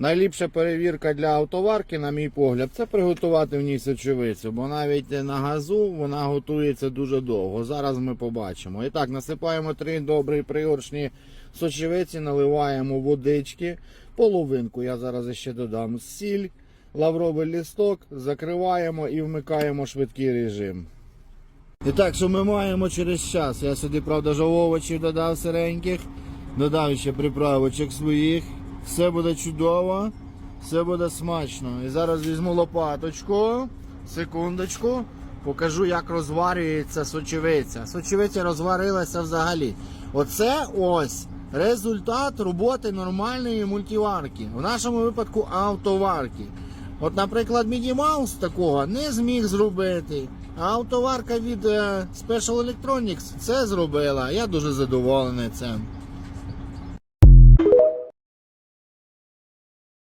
Найліпша перевірка для автоварки, на мій погляд, це приготувати в ній сочевицю, бо навіть на газу вона готується дуже довго. Зараз ми побачимо. І так, насипаємо три добрі пригоршні сочевиці, наливаємо водички, половинку я зараз ще додам сіль, лавровий лісток, закриваємо і вмикаємо швидкий режим. І так, що ми маємо через час? Я сюди, правда, ж овочів додав сиреньких, додав ще приправочок своїх. Все буде чудово, все буде смачно. І зараз візьму лопаточку, секундочку, покажу, як розварюється сочевиця. Сочевиця розварилася взагалі. Оце ось результат роботи нормальної мультиварки. В нашому випадку автоварки. От, наприклад, Mickey Mouse такого не зміг зробити. А автоварка від е, Special Electronics це зробила. Я дуже задоволений цим.